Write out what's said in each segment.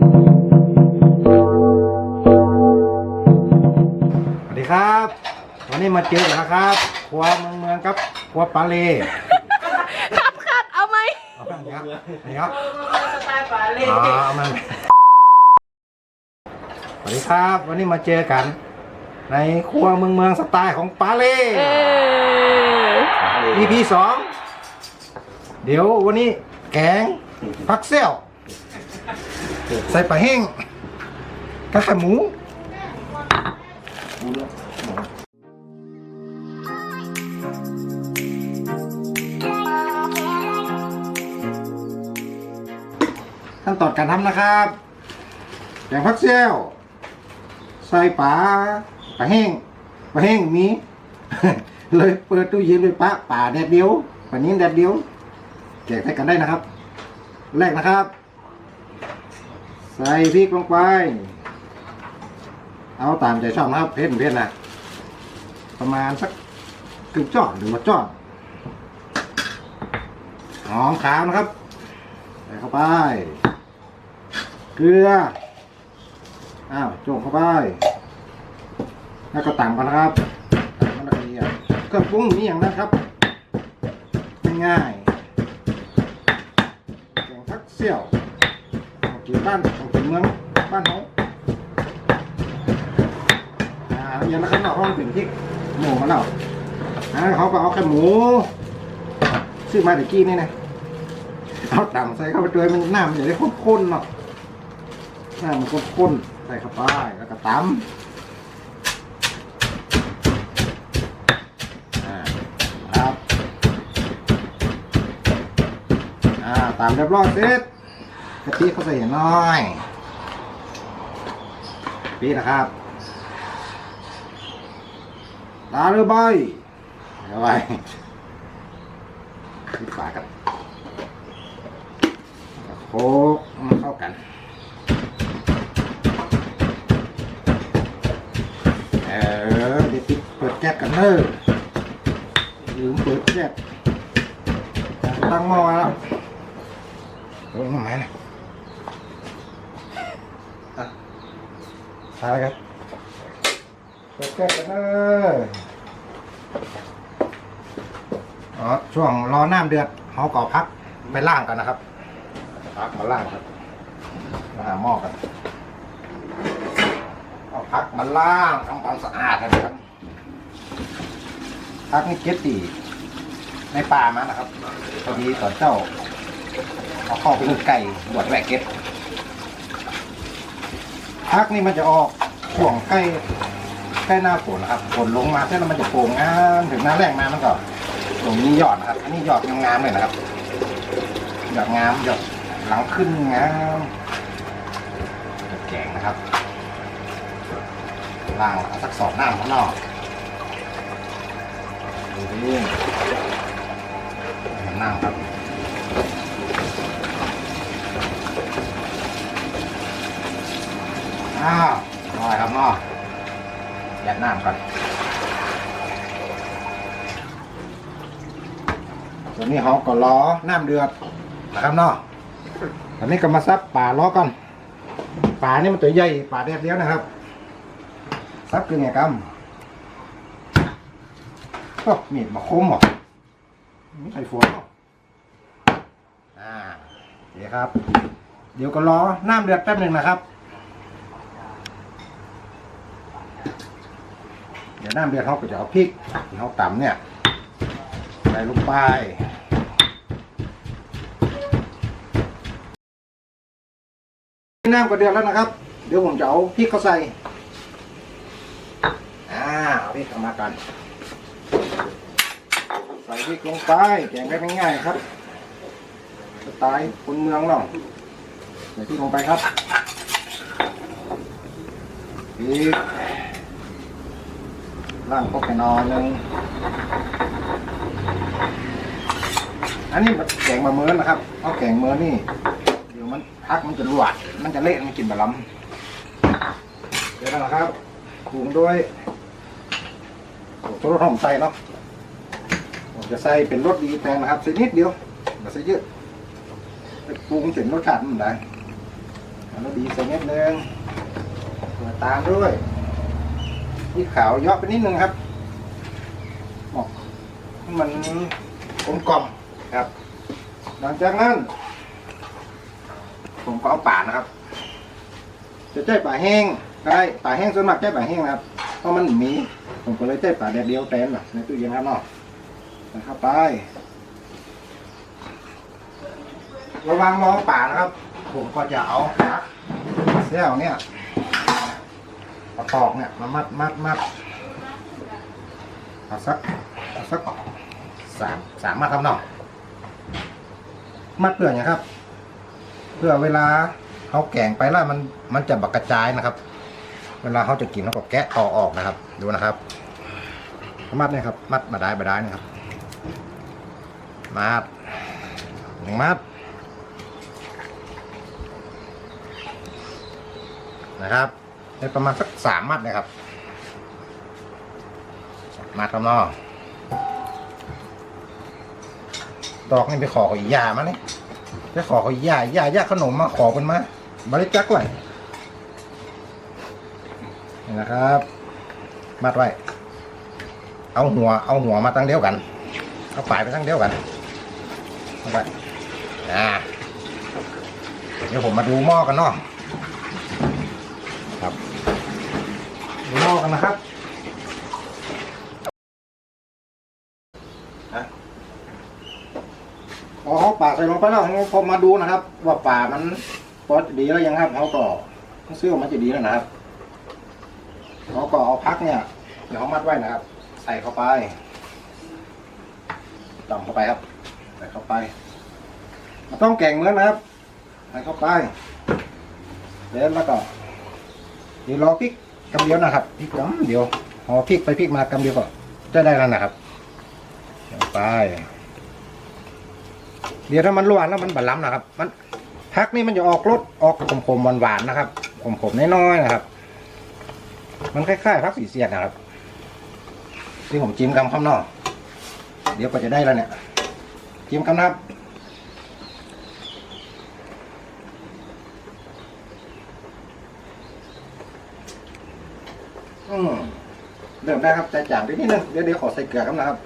สวัสดีครับ วันนี้มาเจอกันนะครับครัวเมืองเมืองครับครัวปลาเลครับครับเอาไหมเอาแบบนี้ครับนี่ครับสไตล์ปาเล่อ๋อเอามันสวัสดีครับ วันนี้มาเจอกัน ในครัวเมืองเมืองสไตล์ของปลาเลเออ EP สองเดี๋ยววันนี้แกงผักเซี่ยว ใส่ปลาแห้งกระไข่หมูขั้นตอนการทำนะครับแกงผักเซี่ยวใส่ปลาปลาแห้งปลาแห้งมีเลยเปิดตู้เย็นไปปลาป่าแดดเดียวป่านี้แดดเดียวแจกใส่กันได้นะครับ แรกนะครับ ใส่พริกลงไป เอาตามใจชอบนะครับ เผ็ดเผ็ดนะประมาณสักครึ่งจอดหรือว่าจอดหอมขาวนะครับ ใส่เข้าไป เกลือ อ้าวโจงเข้าไปแล้วก็ตำกันนะครับตำมันละเอียดเครื่องปรุงมีอย่างนั้นครับ ง่ายๆแกงพักเสี่ยว ขอบ้านของกินเมืองบ้านเขาอ่าอย่างนั้นข้างนอกห้องเป็นพริกหมูมาแล้วอันนั้นเขาก็เอาแค่หมูซื้อมาเดี๋ยวกี้นี่นะเอาตำใส่เข้าไปด้วยมันน้ำมันจะได้ข้นๆเนาะน้ำมันข้นๆใส่เข้าไปแล้วก็ตำครับ อ่าตำเรียบร้อยเสร็จ กะทิเข้าใส่น้อยนี่นะครับตาเรือใบเอาไว้ปิดฝากันโคกมันเข้ากันเออเดี๋ยวปิดเปิดแก๊สกันเนอะลืมเปิดแก๊สตั้งหม้อแล้วเออมาไหมนะอะ ทายครับเปิดแก๊สกันเนอะอ๋อช่วงรอน้ำเดือดเขาก็พักไปล่างกันนะครับพักมาล่างครับมาหาหม้อกันเอาพักมาล่างทำความสะอาดนะครับพักนี่เก็บตีในป่ามานะครับพอดีตอนเจ้าเอาเข้าไปลูกไก่บวดแหวกเก็บ พักนี่มันจะออกช่วงใกล้ใกล้หน้าฝนนะครับฝนลงมาเส้นแล้วมันจะโป่งงามถึงหน้าแรงมามันก็ตรงนี้ยอดนะครับ อันนี้ยอดงามๆเลยนะครับหยอดงามหยอดหลังขึ้นงามหยอดแกงนะครับล่างเอาสักสองหน้าข้างนอกดูดิหน้าครับ อ้าวน้อยครับนอกยัดน้ำก่อนส่วนนี้เขาก็ล้อน้ำเดือดนะครับเนาะอันนี้ก็มาซับป่าล้อก่อนป่านี่มันตัวใหญ่ป่าแดดเดียวนะครับซับคือไงกำโอ้มีดมาคมหรอไม่ใช่ฝนหรออ่าเดี๋ยวครับ เดี๋ยวก็รอน้ำเดือดแป๊บหนึ่งนะครับี๋ยวน้ำเดือดเขาก็จะเอาพริกที่เขาตำเนี่ยใส่ลงไปน้ำก็เดือดแล้วนะครับ เดี๋ยวผมจะเอาพริกเขาใส่อ่าเอาพริกเข้ามากัน ใส่พริกลงไปแกงได้ง่ายๆครับสไตล์คนเมืองเนาะใส่พริกลงไปครับพริก ล่างกแค่นอนหนึ่งอันนี้แกงมาเมินนะครับเอาแกงเมินนี่เดี๋ยวมันพักมันจะหวานมันจะเละมันกินบะล้ำเดี๋ยวนั่นแหละครับปรุงด้วยโอ้ตัวรสหอมใส่เนาะผมจะใส่เป็นรสดีแปลงนะครับใส่นิดเดียวอย่าใส่เยอะปรุงเสร็จรสชาติมันได้แล้วดีใส่เม็ดนึงเปิดตามด้วย นี่ขาวเยอะไปนิดนึงครับบอกมันกลมกล่อมครับ หลังจากนั้น ผมก็เอาป่านะครับ จะใช้ป่าแห้งก็ได้ป่าแห้งส่วนมากใช้ป่าแห้งนะครับ เพราะมันมี ผมก็เลยใช้ป่าแดดเดียวแทนนะในตู้เย็นครับเนาะใส่เข้าไประวังมองป่านะครับ ผมก็จะเอาเสี่ยวเนี่ย เอาตอกเนี่ยมามัดมัดมัดเอาสักเอาสักสามสามมัดครับเนาะมัดเปลือกอย่างครับ เพื่อเวลาเขาแกงไปแล้วมันมันจะบักกระจายนะครับ เวลาเขาจะกินเขาก็แกะต่อออกนะครับ ดูนะครับ มัดเนี่ยครับ มัดมาได้มาได้นะครับ มัดหนึ่งมัดนะครับ ได้ประมาณสักสามมัดนะครับมัดครับนาะดอกนี่ไปขอขอียามาเนี่ยไปขอขอยายายาขนมมาขอกันมาบริจักเลยนี่นะครับ มัดไว้ เอาหัว เอาหัวมาตั้งเดียวกัน เอาปลายไปตั้งเดียวกันเอาไปอ่าเดี๋ยวผมมาดูหม้อกันเนาะ ครับดู หม้อกันนะครับฮะพอเขาปากใส่ลงไปแล้วเราพอมาดูนะครับ ว่าป่ามันพอดีแล้วยังครับเขาก็ซื้อออกมาจะดีแล้วนะครับเขาก็เอาพักเนี่ยเดี๋ยวเขามัดไว้นะครับ ใส่เข้าไปต่ำเข้าไปครับ ใส่เข้าไปมันต้องแกงเหมือนนะครับใส่เข้าไปแล้วก็เดี๋ยวรอพริก กำเดียวนะครับพริกกำเดียวพอพริกไปพริกมากำเดียวก็จะได้แล้วนะครับไปเดี๋ยวถ้ามันรวนแล้วมันบัดล้ำนะครับ มันพักนี่มันจะออกรสออกขมๆหวานๆนะครับขมๆน้อยๆนะครับ มันคล้ายๆพักสีเสียดนะครับ ที่ผมจิ้มกำข้างนอก เดี๋ยวก็จะได้แล้วเนี่ยจิ้มกำนะครับ อืม เริ่มได้ครับใจจางไปนิดนึงเดี๋ยวเดี๋ยวขอใส่เกลือครับนะครับ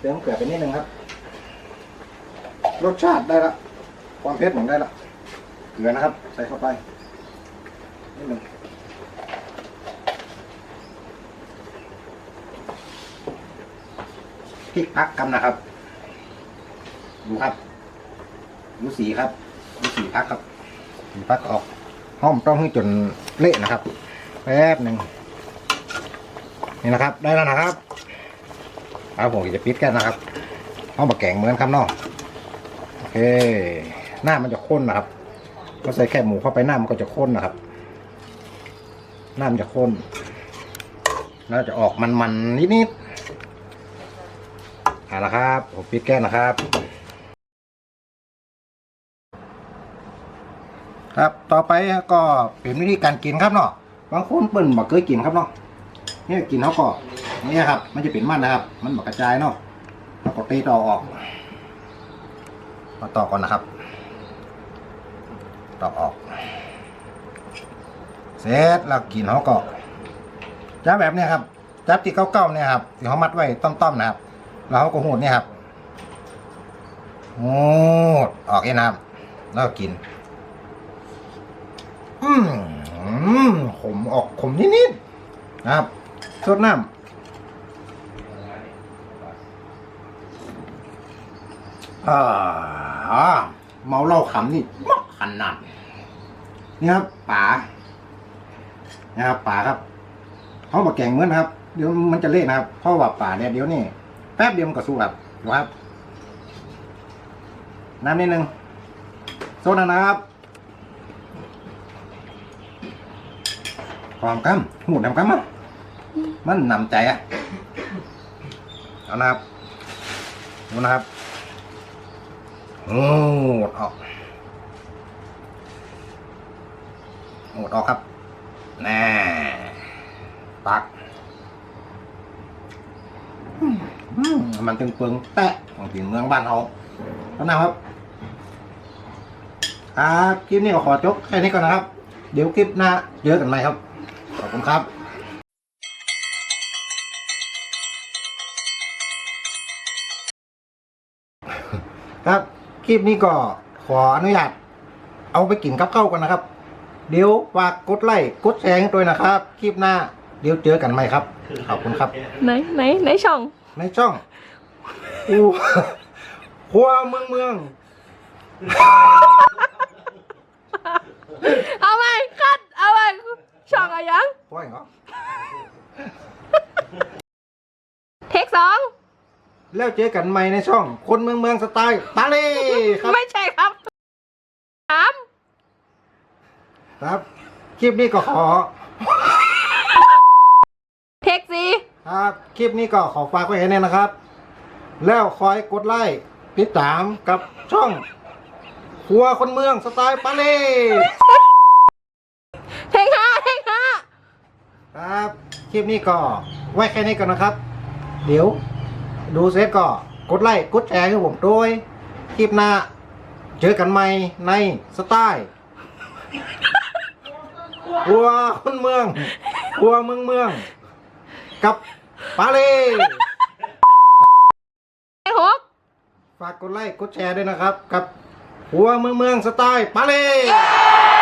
เติมเกลือไปนิดนึงครับ รสชาติได้ละความเผ็ดผมได้ละเกลือนะครับ ใส่เข้าไปนิดนึงพริกพักกำนะครับ ดูครับ ดูสีครับ ดูสีพักครับสีพักออกห้อมต้องให้จนเละนะครับ แป๊บหนึ่ง นี่นะครับ ได้แล้วนะครับเอาผมจะปิดแค่นะครับเอาบะแกงเหมือนครับเนาะโอเค หน้ามันจะข้นนะครับ ก็ใส่แค่หมูเข้าไปหน้ามันก็จะข้นนะครับ หน้ามันจะข้น แล้วจะออกมันๆนิดๆเอาละครับ ผมปิดแก้นะครับ ครับ ต่อไปก็เป็นวิธีการกินครับเนาะบางคนเปิ่นบอกเคยกินครับเนาะ เนี่ยกินเขาก็นี่ครับ มันจะเป็นมันนะครับ มันบกกระจายเนาะแล้วก็ตีต่อออกมาต่อก่อนนะครับ ต่อออก เสร็จแล้วกินเขาก็จับแบบนี้ครับจับที่เก้าๆเนี่ยครับที่เขามัดไว้ต้อมๆนะครับ แล้วเขาก็หูดเนี่ยครับหูดออกเองนะครับแล้วก,กินอืมอืมขมออกขมนิดๆนะครับ สดน้ำอ่าอ่าเมาเหล้าขำนี่มักขนาดนี่ครับป๋านะครับป๋าครับเขาบอกแกงเหมือนนะครับ เดี๋ยวมันจะเละนะครับเพราะว่าป่าเนี่ยเดี๋ยวนี่แป๊บเดียวมันก็สู้ครับดูครับ น้ำนิดนึงโซดานะครับความกำหูดำกำอะ มันนำใจอะ เอานะครับดูนะครับหดออกหดออกครับแน่ตักมอืมมันตึงเปิงแตะของถิ่นเมืองบ้านเราแล้วนะครับ ครับ คลิปนี้ก็ขอจบแค่นี้ก่อนนะครับ เดี๋ยวคลิปหน้าเจอกันใหม่ครับ ขอบคุณครับ ครับ คลิปนี้ก็ขออนุญาตเอาไปกินกับข้าวกันนะครับ เดี๋ยวฝากกดไลค์กดแชร์ให้ด้วยนะครับ คลิปหน้า เดี๋ยวเจอกันใหม่ครับ ขอบคุณครับ ไหนไหนไหนช่อง ในช่องอูหัวเมืองเมือง เอาไหมคัดเอาไหมช่องอะไรยัง หัวเหรอ เทคสอง แล้วเจอกันใหม่ในช่อง คนเมืองเมืองสไตล์ปาเล่ครับ ไม่ใช่ครับสามครับ คลิปนี้ก็ขอ เทคสี่ครับ คลิปนี้ก็ขอฝากไว้แค่นี้นะครับ แล้วคอยกดไลค์ติดตามกับช่องหัวคนเมืองสไตล์ปาเล่เทคห้าเทคห้าครับ คลิปนี้ก็ไว้แค่นี้ก่อนนะครับ เดี๋ยว ดูเสร็จก็กดไลค์กดแชร์ให้ผมด้วยคลิปหน้า เจอกันใหม่ในสไตล์หัวคนเมืองหัวเมืองเมือง กับปาเล่เทคหกฝากกดไลค์กดแชร์ด้วยนะครับ กับหัวเมืองเมืองสไตล์ปาเล่เย้